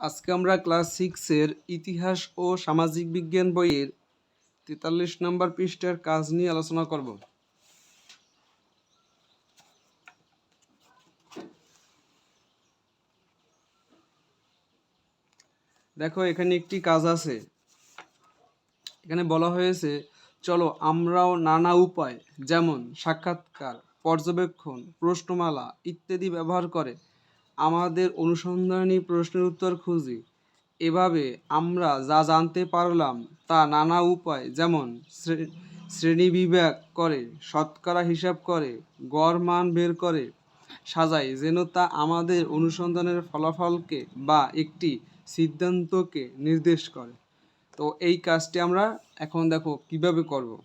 আজকে আমরা ক্লাস সিক্সের ইতিহাস ও সামাজিক বিজ্ঞান বইয়ের তেতাল্লিশ নম্বর পৃষ্ঠার কাজ নিয়ে আলোচনা করব। দেখো, এখানে একটি কাজ আছে। এখানে বলা হয়েছে, চলো আমরাও নানা উপায়, যেমন সাক্ষাৎকার, পর্যবেক্ষণ, প্রশ্নমালা ইত্যাদি ব্যবহার করে আমাদের অনুসন্ধানী প্রশ্নের উত্তর খুঁজি। এভাবে আমরা যা জানতে পারলাম তা নানা উপায় যেমন শ্রে- শ্রেণীবিভাগ করে, শতকরা হিসাব করে, গড় মান বের করে সাজাই যেন তা আমাদের অনুসন্ধানের ফলাফলকে বা একটি সিদ্ধান্তকে নির্দেশ করে। তো এই কাজটি আমরা এখন দেখো কীভাবে করব।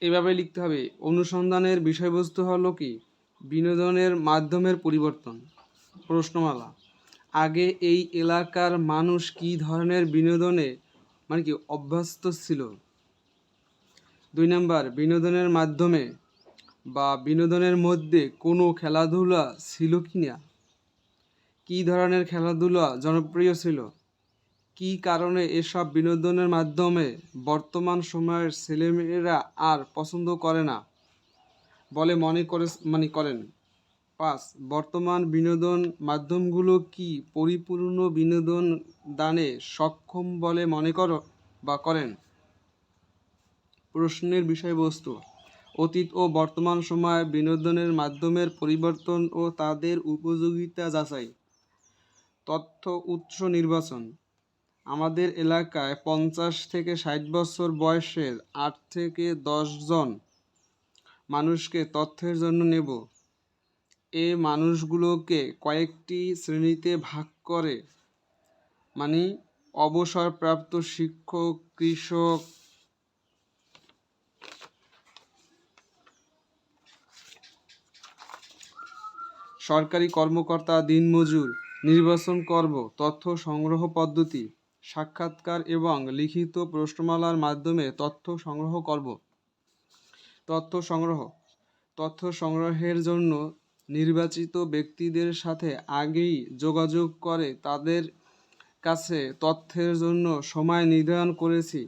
এভাবে লিখতে হবে। অনুসন্ধানের বিষয়বস্তু হলো কি? বিনোদনের মাধ্যমের পরিবর্তন। প্রশ্নমালা। আগে এই এলাকার মানুষ কি ধরনের বিনোদনে মানে কি, অভ্যস্ত ছিল? দুই নাম্বার, বিনোদনের মাধ্যমে বা বিনোদনের মধ্যে কোনো খেলাধুলা ছিল কি না কী ধরনের খেলাধুলা জনপ্রিয় ছিল? কী কারণে এসব বিনোদনের মাধ্যমে বর্তমান সময়ের ছেলেমেয়েরা আর পছন্দ করে না? বলে মনে করে মানে করেন। পাঁচ, বর্তমান বিনোদন মাধ্যমগুলো কি পরিপূর্ণ বিনোদন দানে সক্ষম বলে মনে কর বা করেন? প্রশ্নের বিষয়বস্তু, অতীত ও বর্তমান সময়ে বিনোদনের মাধ্যমের পরিবর্তন ও তাদের উপযোগিতা যাচাই, তথ্য উৎস নির্বাচন আমাদের এলাকায় পঞ্চাশ থেকে ষাট বছর বয়সের আট থেকে জন মানুষকে তথ্যের জন্য নেব। এ মানুষগুলোকে কয়েকটি শ্রেণীতে ভাগ করে মানে অবসরপ্রাপ্ত শিক্ষক, কৃষক, সরকারি কর্মকর্তা, দিনমজুর, নির্বাচন করব তথ্য সংগ্রহ পদ্ধতি সাক্ষাৎকার এবং লিখিত প্রশ্নমালার মাধ্যমে তথ্য সংগ্রহ করব। তথ্য সংগ্রহ। তথ্য সংগ্রহের জন্য নির্বাচিত ব্যক্তিদের সাথে আগেই যোগাযোগ করে তাদের কাছে তথ্যের জন্য সময় নির্ধারণ করেছি।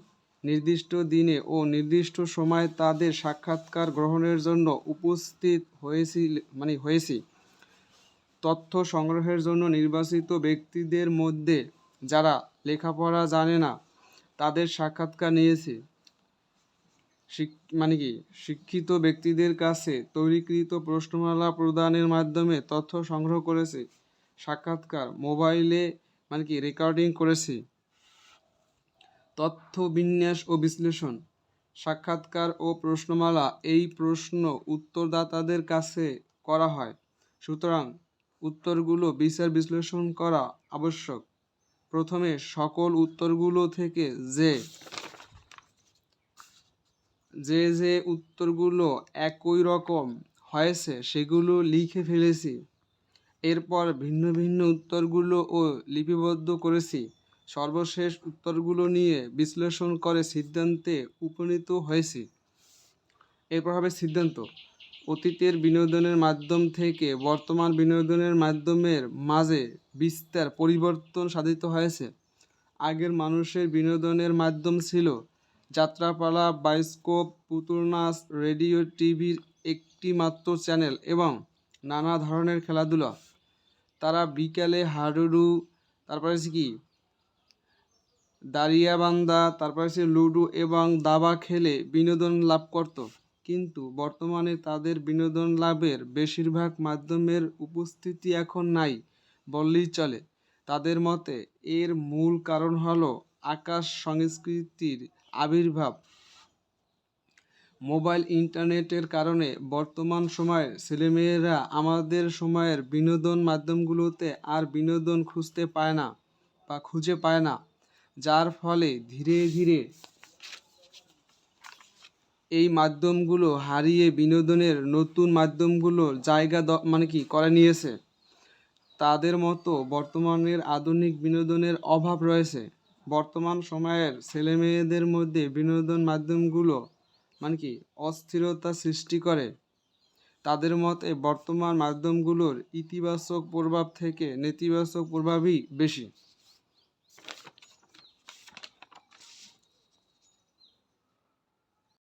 নির্দিষ্ট দিনে ও নির্দিষ্ট সময় তাদের সাক্ষাৎকার গ্রহণের জন্য উপস্থিত হয়েছি মানে হয়েছি। তথ্য সংগ্রহের জন্য নির্বাচিত ব্যক্তিদের মধ্যে যারা লেখাপড়া জানে না, তাদের সাক্ষাৎকার নিয়েছি। মানে কি, শিক্ষিত ব্যক্তিদের কাছে তৈরিকৃত প্রশ্নমালা প্রদানের মাধ্যমে তথ্য সংগ্রহ করেছি, সাক্ষাৎকার মোবাইলে মানে কি, রেকর্ডিং করেছি। তথ্য বিন্যাস ও বিশ্লেষণ, সাক্ষাৎকার ও প্রশ্নমালা এই প্রশ্ন উত্তরদাতাদের কাছে করা হয়। সুতরাং উত্তরগুলো বিচার বিশ্লেষণ করা আবশ্যক। প্রথমে সকল উত্তরগুলো থেকে যে যে যে উত্তরগুলো একই রকম হয়েছে সেগুলো লিখে ফেলেছি। এরপর ভিন্ন ভিন্ন উত্তরগুলো ও লিপিবদ্ধ করেছি। সর্বশেষ উত্তরগুলো নিয়ে বিশ্লেষণ করে সিদ্ধান্তে উপনীত হয়েছি। এরপর হবে সিদ্ধান্ত। অতীতের বিনোদনের মাধ্যম থেকে বর্তমান বিনোদনের মাধ্যমের মাঝে বিস্তার, পরিবর্তন সাধিত হয়েছে। আগের মানুষের বিনোদনের মাধ্যম ছিল যাত্রাপালা বায়োস্কোপ পুতুল নাচ রেডিও, টিভির একটি মাত্র চ্যানেল এবং নানা ধরনের খেলাধুলা। তারা বিকালে হাডুডু, তারপরে হচ্ছে কি, দাঁড়িয়াবান্ধা, তারপরে হচ্ছে লুডো এবং দাবা খেলে বিনোদন লাভ করত। কিন্তু বর্তমানে তাদের বিনোদন লাভের বেশিরভাগ মাধ্যমের উপস্থিতি এখন নাই বললেই চলে। তাদের মতে, এর মূল কারণ হলো আকাশ সংস্কৃতির আবির্ভাব। মোবাইল ইন্টারনেটের কারণে বর্তমান সময়ের ছেলেমেয়েরা আমাদের সময়ের বিনোদন মাধ্যমগুলোতে আর বিনোদন খুঁজতে পায় না বা খুঁজে পায় না, যার ফলে ধীরে ধীরে এই মাধ্যমগুলো হারিয়ে বিনোদনের নতুন মাধ্যমগুলো জায়গা দ- মানে কি, করে নিয়েছে। তাদের মতো বর্তমানের আধুনিক বিনোদনের অভাব রয়েছে। বর্তমান সময়ের ছেলেমেয়েদের মধ্যে বিনোদন মাধ্যমগুলো মানে কি, অস্থিরতা সৃষ্টি করে। তাদের মতে বর্তমান মাধ্যমগুলোর ইতিবাচক প্রভাব থেকে নেতিবাচক প্রভাবই বেশি।